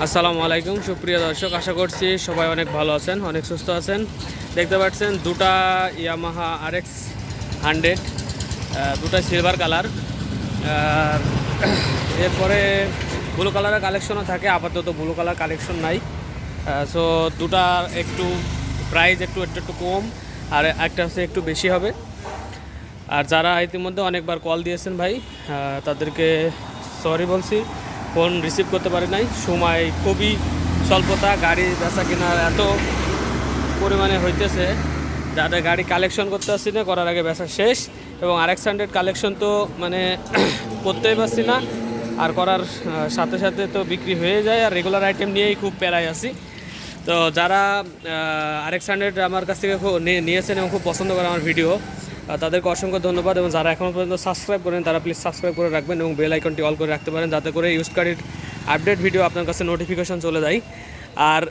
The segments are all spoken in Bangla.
আসসালামু আলাইকুম, সুপ্রিয় দর্শক, আশা করছি সবাই অনেক ভালো আছেন, অনেক সুস্থ আছেন। দেখতে পাচ্ছেন দুটা ইয়ামাহা আর এক্স হান্ড্রেড দুটা সিলভার কালার। আর এরপরে ব্লু কালারের কালেকশনও থাকে, আপাতত ব্লু কালার কালেকশন নাই। সো দুটা একটু প্রাইস একটু একটু একটু কম, আর একটা হচ্ছে একটু বেশি হবে। আর যারা ইতিমধ্যে অনেকবার কল দিয়েছেন ভাই তাদেরকে সরি বলছি। ফোন রিসিভ করতে পারি নাই। সময় খুবই স্বল্পতা, গাড়ি বেচা কেনার এত পরিমাণে হইতেছে। যাদের গাড়ি কালেকশন করতে পারছি না, করার আগে বেচা শেষ। এবং আর এক্স হান্ড্রেড কালেকশন তো মানে করতেই পারছি না। আর করার সাথে সাথে তো বিক্রি হয়ে যায়। আর রেগুলার আইটেম নিয়েই খুব প্যারায় আছি। তো যারা আর এক্স হান্ড্রেড আমার কাছ থেকে খুব নিয়েছেন এবং খুব পছন্দ করে আমার ভিডিও তাদেরকে অসংখ্য ধন্যবাদ এবং যারা এখনও পর্যন্ত সাবস্ক্রাইব করেন তারা প্লিজ সাবস্ক্রাইব করে রাখবেন এবং বেল আইকনটি অল করে রাখতে পারেন, যাতে করে ইউজ গাড়ির আপডেট ভিডিও আপনার কাছে নোটিফিকেশন চলে যায়। আর,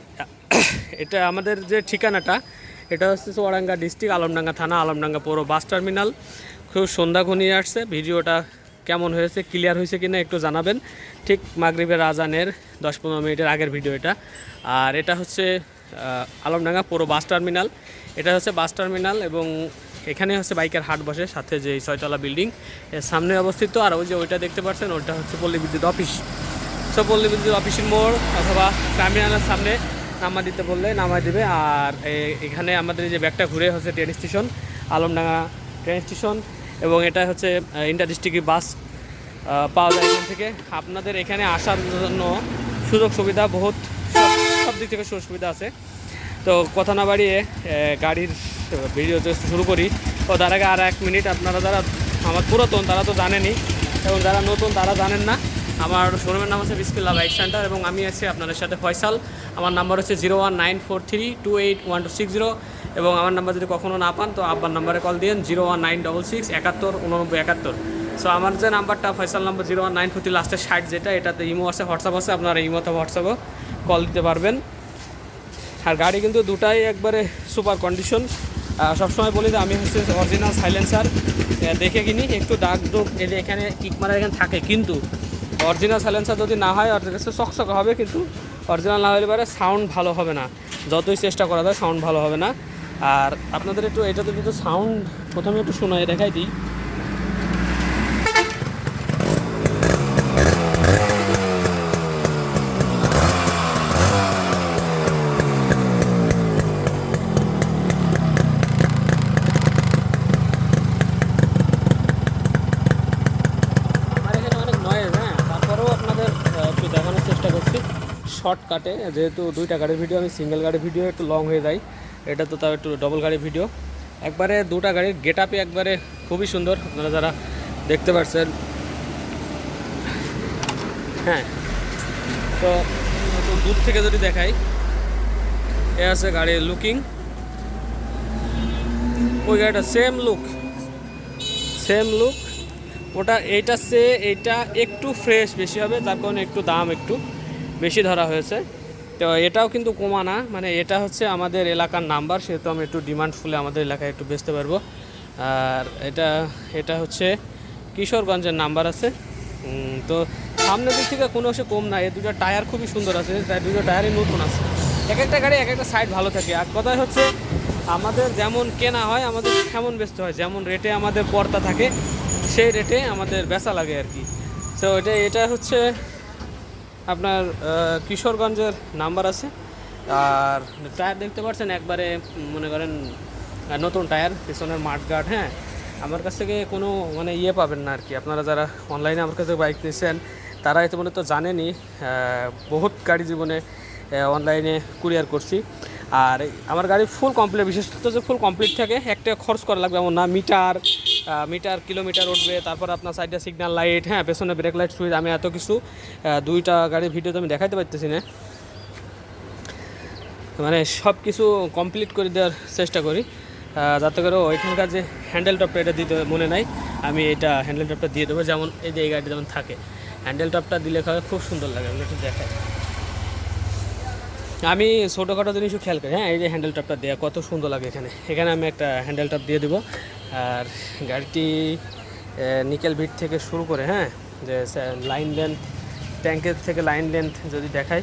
এটা আমাদের যে ঠিকানাটা, এটা হচ্ছে চুয়াডাঙ্গা ডিস্ট্রিক্ট আলমডাঙ্গা থানা, আলমডাঙ্গা পৌর বাস টার্মিনাল খুব সন্ধ্যা ঘনিয়ে আসছে, ভিডিওটা কেমন হয়েছে ক্লিয়ার হয়েছে কিনা একটু জানাবেন। ঠিক মাগরিবের আজানের দশ পনেরো মিনিটের আগের ভিডিও এটা। আর এটা হচ্ছে আলমডাঙ্গা পুরো বাস টার্মিনাল এটা হচ্ছে বাস টার্মিনাল এবং এখানে হচ্ছে বাইকের হাট বসে, সাথে যে ছয়তলা বিল্ডিং এর সামনে অবস্থিত, আর ওই যে ওইটা দেখতে পাচ্ছেন, ওইটা হচ্ছে পল্লী বিদ্যুৎ অফিস। সো পল্লী বিদ্যুৎ অফিসের মোড় অথবা টার্মিনালের সামনে নামা দিতে বললে নামাই দেবে, আর এখানে আমাদের যে ব্যাগটা ঘুরে হচ্ছে train station Alamdanga train station এবং এটা হচ্ছে ইন্টার ডিস্ট্রিক্ট বাস পাওয়া যায় এখান থেকে। আপনাদের এখানে আসার জন্য সুযোগ সুবিধা বহুত, সব সব দিক থেকে সুযোগ সুবিধা আছে। তো কথা না বাড়িয়ে গাড়ির ভিডিও শুরু করি। ও তার আগে আর এক মিনিট আপনারা যারা আমার পুরাতন, তারা তো জানেনই, এবং যারা নতুন তারা জানেন না। আমার শোরুমের নাম হচ্ছে বিসমিল্লা বাইক সেন্টার, এবং আমি আছি আপনাদের সাথে ফয়সাল। আমার নাম্বার হচ্ছে zero one nine four three two eight one two six zero, এবং আমার নাম্বার যদি কখনও না পান, তো আব্বার নাম্বারে কল দিন zero one nine double six একাত্তর উননব্বই একাত্তর। সো আমার যে নাম্বারটা, Faisal number zero one nine forty লাস্টের ষাট যেটা, এটাতে ইমো আছে, হোয়াটসঅ্যাপ আছে, আপনারা ইমোতে হোয়াটসঅ্যাপও কল দিতে পারবেন। আর গাড়ি কিন্তু দুটাই একবারে সুপার কন্ডিশন সবসময় বলি যে আমি হচ্ছে অরিজিনাল সাইলেন্সার দেখে কিনি, একটু দাগ দুগ এলে এখানে কিক মারা এখানে থাকে, কিন্তু অরিজিনাল সাইলেন্সার যদি না হয় কাছে চকচকে হবে, কিন্তু অরিজিনাল না হলে পারে সাউন্ড ভালো হবে না। যতই চেষ্টা করা যায় সাউন্ড ভালো হবে না। আর আপনাদের একটু এটা যদি একটু সাউন্ড প্রথমে একটু শোনায় দেখাই দিই আমার এখানে অনেক নয়েজ হ্যাঁ তারপরেও আপনাদের আহ, একটু দেখানোর চেষ্টা করছি শর্টকাটে, যেহেতু দুইটা গাড়ির ভিডিও, আমি সিঙ্গেল গাড়ির ভিডিও একটু লং হয়ে যায়। এটা তো তাও একটু ডবল গাড়ির ভিডিও। একবারে দুটা গাড়ির গেট আপে একবারে খুবই সুন্দর, আপনারা যারা দেখতে পাচ্ছেন হ্যাঁ তো দূর থেকে যদি দেখাই, এ আছে গাড়ির লুকিং ওই গাড়িটা সেম লুক সেম লুক ওটা, এইটা সে, এইটা একটু ফ্রেশ বেশি হবে, তার কারণে একটু দাম একটু। বেশি ধরা হয়েছে। তো এটাও কিন্তু কমা না। মানে এটা হচ্ছে আমাদের এলাকার নাম্বার, সেহেতু আমি একটু ডিমান্ড ফুলে আমাদের এলাকায় একটু বেচতে পারব। আর এটা এটা হচ্ছে কিশোরগঞ্জের নাম্বার আছে। তো সামনের দিক থেকে কোনো অংশে কম না। এই দুটো টায়ার খুবই সুন্দর আছে। তাই দুটো টায়ারই নতুন আছে। এক একটা গাড়ি এক একটা সাইড ভালো থাকে। আর কথাই হচ্ছে, আমাদের যেমন কেনা হয়, আমাদের তেমন বেচতে হয়। যেমন রেটে আমাদের পর্দা থাকে, সেই রেটে আমাদের বেচা লাগে আর কি। তো এটা এটা হচ্ছে আপনার কিশোরগঞ্জের নাম্বার আছে। আর টায়ার দেখতে পাচ্ছেন, একবারে মনে করেন নতুন টায়ার, পিছনের মাঠগার্ড হ্যাঁ? আমার কাছ থেকে কোনো মানে ইয়ে পাবেন না আর কি। আপনারা যারা অনলাইনে আমার কাছে বাইক নিয়েছেন তারা ইতিমধ্যে তো জানেনই বহুত গাড়ি জীবনে অনলাইনে কুরিয়ার করছি। আর আমার গাড়ি ফুল কমপ্লিট বিশেষত যে ফুল কমপ্লিট থাকে, একটা খরচ করা লাগবে, এমন না মিটার মিটার, কিলোমিটার উঠবে, তারপর আপনার সাইডে সিগন্যাল লাইট হ্যাঁ পেছনে ব্রেক লাইট সুইচ আমি এত কিছু দুইটা গাড়ির ভিডিও তো আমি দেখাইতে পারতেছি না। মানে সব কিছু কমপ্লিট করে দেওয়ার চেষ্টা করি। যাতে করে ওইখানকার যে হ্যান্ডেল টপটা এটা দিতে মনে নাই, আমি এটা হ্যান্ডেল টপটা দিয়ে দেবো, যেমন এই যে এই গাড়িটা যেমন থাকে। হ্যান্ডেল টপটা দিলে খাবে সুন্দর লাগে একটু দেখাই। আমি ছোটোখাটো জিনিসও খেয়াল করি হ্যাঁ এই যে হ্যান্ডেল টপটা দেওয়া কত সুন্দর লাগে এখানে। এখানে আমি একটা হ্যান্ডেল টপ দিয়ে দেবো। আর গাড়িটি নিকেল ভিট থেকে শুরু করে হ্যাঁ যে লাইন লেন্থ, ট্যাঙ্কের থেকে লাইন লেন্থ যদি দেখাই,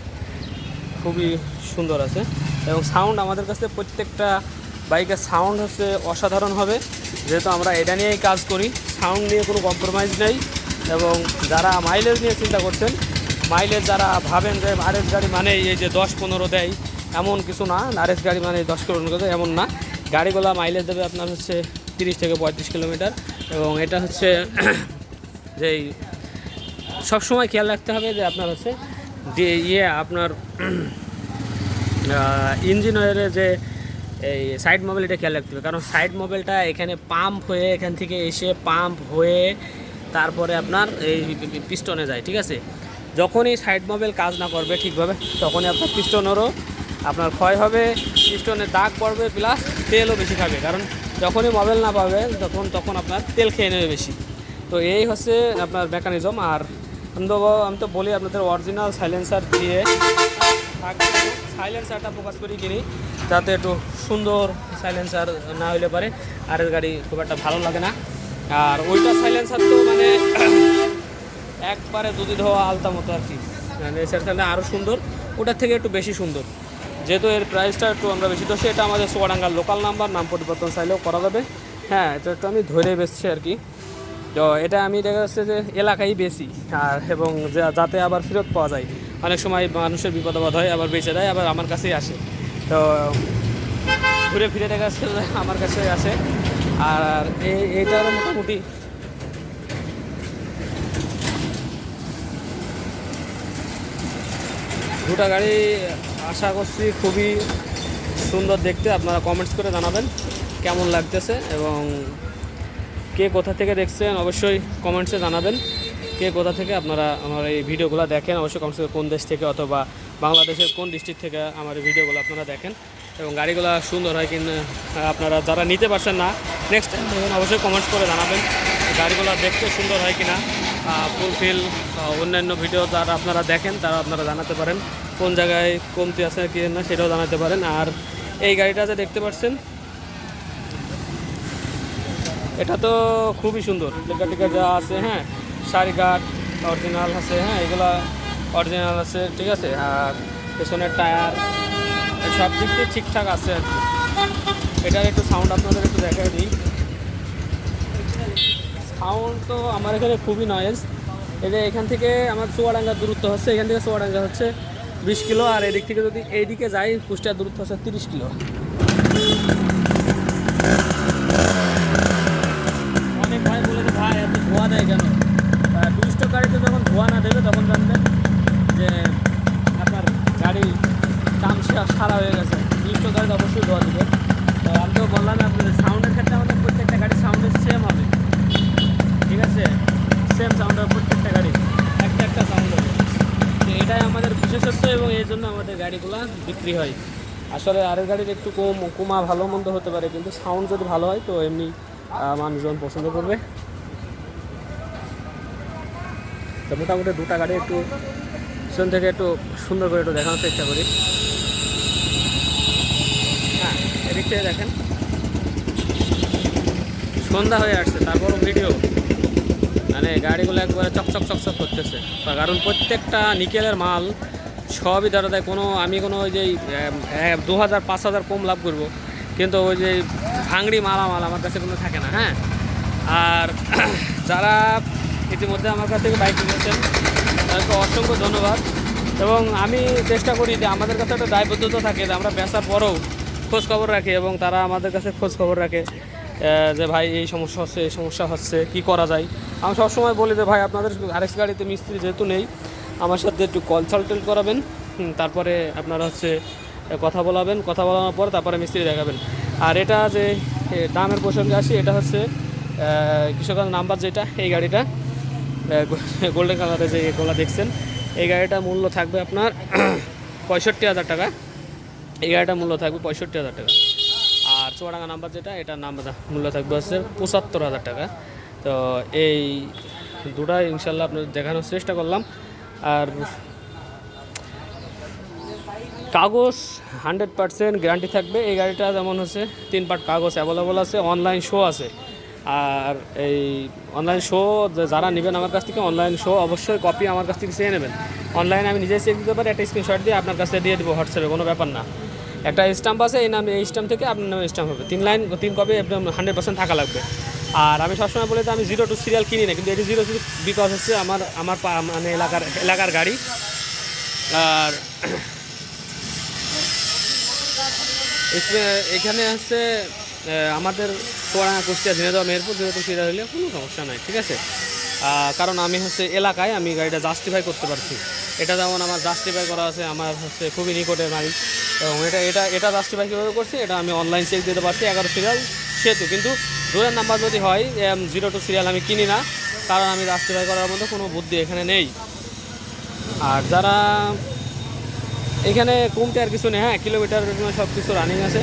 খুবই সুন্দর আছে। এবং সাউন্ড আমাদের কাছে প্রত্যেকটা বাইকের সাউন্ড হচ্ছে অসাধারণ হবে। যেহেতু আমরা এটা নিয়েই কাজ করি, সাউন্ড নিয়ে কোনো কম্প্রোমাইজ নেই। এবং যারা মাইলেজ নিয়ে চিন্তা করছেন মাইলেজ যারা ভাবেন যে আরএস গাড়ি মানে এই যে দশ পনেরো দেয়, এমন কিছু না। আরএস গাড়ি মানে দশ কিলোমিটার দেয়, এমন না। গাড়িগুলো মাইলেজ দেবে আপনার হচ্ছে তিরিশ থেকে পঁয়ত্রিশ কিলোমিটার এবং এটা হচ্ছে যেই সবসময় খেয়াল রাখতে হবে যে আপনার হচ্ছে যে ইয়ে আপনার ইঞ্জিন অয়েলের যে এই সাইড মোবাইলটা খেয়াল রাখতে হবে। কারণ সাইড মোবাইলটা এখানে পাম্প হয়ে এখান থেকে এসে পাম্প হয়ে তারপরে আপনার এই পিস্টনে যায়, ঠিক আছে? যখনই সাইড মোবাইল কাজ না করবে ঠিকভাবে, তখনই আপনার পিস্টনেরও আপনার ক্ষয় হবে পিস্টনের দাগ পড়বে প্লাস তেলও বেশি খাবে। কারণ যখনই মোবাইল না পাবে, তখন তখন আপনার তেল খেয়ে নেবে বেশি। তো এই হচ্ছে আপনার মেকানিজম আর আমি তো আমি তো বলি আপনাদের অরিজিনাল সাইলেন্সার দিয়ে সাইলেন্সারটা ফোকাস করি কিনি, যাতে একটু সুন্দর সাইলেন্সার না হইলে পারে আর এর গাড়ি খুব একটা ভালো লাগে না। আর ওইটা সাইলেন্সার তো মানে একবারে দুধি ধোয়া আলতা মতো আর কি। মানে সেটা আরও সুন্দর, ওটার থেকে একটু বেশি সুন্দর। যেহেতু এর প্রাইসটা একটু আমরা বেশি ধরছি, এটা আমাদের সোয়াডাঙ্গার লোকাল নাম্বার নাম পরিবর্তন চাইলেও করা যাবে। হ্যাঁ এটা একটু আমি ধরে বেচছি আর কি। তো এটা আমি দেখা যাচ্ছে যে এলাকায় বেশি, আর এবং যাতে আবার ফেরত পাওয়া যায়। অনেক সময় মানুষের বিপদ আপদ হয়, আবার বেঁচে দেয় আবার আমার কাছেই আসে। তো ঘুরে ফিরে দেখা যাচ্ছে আমার কাছে আসে। আর এই এইটারও মোটামুটি। দুটা গাড়ি আশা করছি খুবই সুন্দর দেখতে। আপনারা কমেন্টস করে জানাবেন কেমন লাগতেছে এবং কে কোথা থেকে দেখছেন অবশ্যই কমেন্টসে জানাবেন। কে কোথা থেকে আপনারা আমার এই ভিডিওগুলো দেখেন অবশ্যই কমসে কোন দেশ থেকে অথবা বাংলাদেশের কোন ডিস্ট্রিক্ট থেকে আমার এই ভিডিওগুলো আপনারা দেখেন এবং গাড়িগুলো সুন্দর হয় কিনা আপনারা যারা নিতে পারছেন না নেক্সট টাইম অবশ্যই কমেন্টস করে জানাবেন। গাড়িগুলো দেখতে সুন্দর হয় কিনা। ফুলফিল অন্যান্য ভিডিও যারা আপনারা দেখেন, তারা আপনারা জানাতে পারেন। কোন জায়গায় কমতি আছে কি না, সেটাও জানাতে পারেন। আর এই গাড়িটা যে দেখতে পাচ্ছেন, এটা তো খুবই সুন্দর। লেখা টেকা যা আছে হ্যাঁ শাড়িঘাট অরিজিনাল আছে হ্যাঁ এগুলা অরিজিনাল আছে, ঠিক আছে। আর পেছনের টায়ার সব দিক দিয়ে ঠিকঠাক আছে আর কি। এটার একটু সাউন্ড আপনাদের একটু দেখাই দিই। সাউন্ড তো আমার এখানে খুবই নয়েজ এটা এখান থেকে আমার চুয়াডাঙ্গার দূরত্ব হচ্ছে, এখান থেকে চুয়াডাঙ্গা হচ্ছে বিশ কিলো। আর এদিক থেকে যদি এইদিকে যাই, কুষ্টিয়ার দূরত্ব হচ্ছে তিরিশ কিলো অনেক ভাই বলেছে ভাই এত ধোয়া দেয় কেন টুরিস্ট গাড়িতে যখন ধোয়া না দেবে তখন জানবেন যে আপনার গাড়ি দাম সা- সারা হয়ে গেছে টুরিস্ট গাড়িতে অবশ্যই ধোয়া দেবে তো আমি তো বললাম আপনাদের সাউন্ডের ক্ষেত্রে আমাদের প্রত্যেকটা গাড়ির সাউন্ডের সেম হবে ঠিক আছে সেম সাউন্ড হবে প্রত্যেকটা গাড়ি একটা একটা সাউন্ড হবে তো এটাই আমাদের বিশেষত্ব এবং এই জন্য আমাদের গাড়িগুলো বিক্রি হয়। আসলে আরেক গাড়ির একটু কম, কমা ভালো মন্দ হতে পারে, কিন্তু সাউন্ড যদি ভালো হয়, তো এমনি মানুষজন পছন্দ করবে। তো মোটামুটি দুটা গাড়ি একটু পিছন থেকে একটু সুন্দর করে একটু দেখানোর চেষ্টা করি। হ্যাঁ এদিক থেকে দেখেন। সন্ধ্যা হয়ে আসছে, তারপরও ভিডিও। মানে গাড়িগুলো একবারে চকচক চকচক করতেছে। কারণ প্রত্যেকটা নিকেলের মাল সবই ধরা দেয় কোনো, আমি কোনো ওই যে দু হাজার পাঁচ হাজার কম লাভ করব। কিন্তু ওই যে ভাঙড়ি মালামাল আমার কাছে কোনো থাকে না হ্যাঁ? আর যারা ইতিমধ্যে আমার কাছ থেকে বাইক কিনেছেন, তাদেরকে অসংখ্য ধন্যবাদ। এবং আমি চেষ্টা করি যে আমাদের কাছে একটা দায়বদ্ধতা থাকে, যে আমরা বেচার পরেও খোঁজ খবর রাখি এবং তারা আমাদের কাছে খোঁজ খবর রাখে যে ভাই এই সমস্যা হচ্ছে, এই সমস্যা হচ্ছে, কি করা যায়? আমি সবসময় বলি যে ভাই, আপনাদের আরেক গাড়িতে মিস্ত্রি যেহেতু নেই আমার সাথে একটু কনসালটেন্ট করাবেন তারপরে আপনারা হচ্ছে কথা বলাবেন, কথা বলানোর পর তারপরে মিস্ত্রি দেখাবেন। আর এটা যে দামের প্রসঙ্গে আসি, এটা হচ্ছে কৃষকের নাম্বার যেটা, এই গাড়িটা গোল্ডেন কালারে যে এগুলো দেখছেন, এই গাড়িটার মূল্য থাকবে আপনার পঁয়ষট্টি হাজার টাকা। এই গাড়িটার মূল্য থাকবে পঁয়ষট্টি হাজার টাকা। আর চুয়াডাঙ্গা নাম্বার যেটা এটার নাম্বার মূল্য থাকবে হচ্ছে পঁচাত্তর হাজার টাকা। তো এই দুটাই ইনশাল্লাহ আপনাদের দেখানোর চেষ্টা করলাম। আর কাগজ হান্ড্রেড পার্সেন্ট গ্যারান্টি থাকবে। এই গাড়িটা যেমন হচ্ছে, তিন পার্ট কাগজ অ্যাভেলেবল আছে অনলাইন শো আছে। আর এই অনলাইন শো যারা নেবেন আমার কাছ থেকে অনলাইন শো অবশ্যই কপি আমার কাছ থেকে চেয়ে নেবেন। অনলাইনে আমি নিজেই চেক দিতে পারি, একটা স্ক্রিনশট দিয়ে আপনার কাছে দিয়ে দেবো হোয়াটসঅ্যাপে কোনো ব্যাপার না। একটা স্ট্যাম্প আছে, এই নামে, এই স্ট্যাম্প থেকে আপনার নামে স্টাম্প হবে। তিন লাইন তিন কপি একদম হান্ড্রেড পার্সেন্ট থাকা লাগবে। আর আমি সবসময় বলে আমি জিরো টু সিরিয়াল কিনি না, কিন্তু এটি জিরো টু বিকজ হচ্ছে আমার আমার মানে এলাকার এলাকার গাড়ি। আর এখানে হচ্ছে আমাদের চোয়াডাঙ্গা কুষ্টিয়া, ঝিনাইদহ, মেহেরপুর যেহেতু ফিরে হলে কোনো সমস্যা নাই, ঠিক আছে? কারণ আমি হচ্ছে এলাকায় আমি গাড়িটা জাস্টিফাই করতে পারছি। এটা যেমন আমার জাস্টিফাই করা আছে, আমার হচ্ছে খুবই নিকটের বাড়ি এবং এটা এটা এটা জাস্টিফাই কীভাবে করছি, এটা আমি অনলাইন চেক দিতে পারছি, এগারো সিরিয়াল সেতু কিন্তু দূরের নাম্বার যদি হয় জিরো টু সিরিয়াল আমি কিনি না, কারণ আমি জাস্টিফাই করার মধ্যে কোনো বুদ্ধি এখানে নেই। আর যারা এখানে কমতে আর কিছু নেই হ্যাঁ কিলোমিটার সব কিছু রানিং আছে।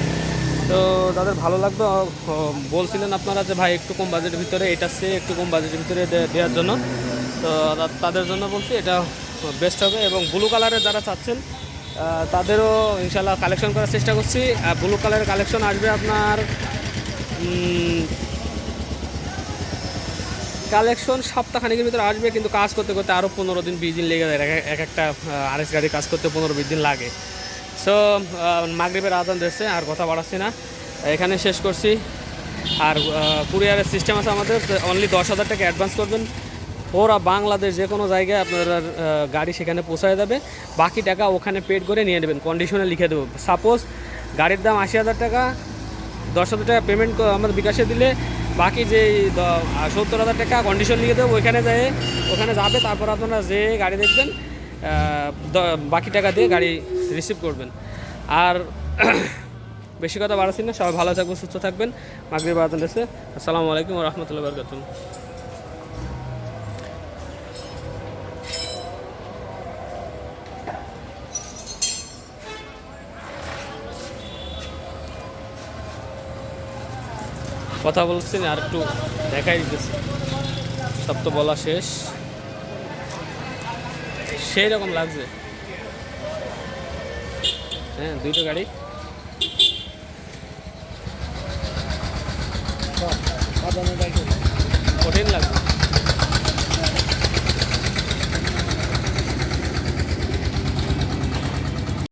তো তাদের ভালো ও বলছিলেন আপনারা যে ভাই একটু কম বাজেটের ভিতরে, এটা সে একটু কম বাজেটের ভিতরে দেওয়ার জন্য। তো তাদের জন্য বলছি, এটা বেস্ট হবে এবং ব্লু কালারের যারা চাচ্ছেন তাদেরও ইনশাল্লাহ কালেকশন করার চেষ্টা করছি। ব্লু কালারের কালেকশন আসবে আপনার কালেকশন সপ্তাহখানিকের ভিতরে আসবে, কিন্তু কাজ করতে করতে আরও পনেরো দিন, বিশ দিন লেগে যায়। এক- এক একটা আরএস গাড়ি কাজ করতে পনেরো, বিশ দিন লাগে। সো মাগরীবের আদান দিচ্ছে আর কথা বাড়াচ্ছি না। এখানে শেষ করছি। আর কুরিয়ারের সিস্টেম আছে আমাদের অনলি দশ হাজার টাকা অ্যাডভান্স করবেন। ওরা বাংলাদেশ যে কোনো জায়গায় আপনার গাড়ি সেখানে পৌঁছায় যাবে বাকি টাকা ওখানে পেড করে নিয়ে নেবেন। কন্ডিশনে লিখে দেবো। সাপোজ গাড়ির দাম আশি হাজার টাকা দশ হাজার টাকা পেমেন্ট আমাদের বিকাশে দিলে বাকি যে সত্তর হাজার টাকা কন্ডিশন লিখে দেবো, ওইখানে যায়, ওখানে যাবে, তারপর আপনারা যে গাড়ি দেখবেন বাকি টাকা দিয়ে গাড়ি রিসিভ করবেন। আর বেশি কথা বাড়াচ্ছি না, সবাই ভালো থাকবেন, সুস্থ থাকবেন। মাগরিব আদান দেশে আসসালামু আলাইকুম রহমতুল্লাহ বরকাতুম কথা বলছি না, আর একটু দেখাই দিতেছি। সব তো বলা শেষ। সেই রকম লাগছে। হ্যাঁ দুইটো গাড়ি। কঠিন লাগবে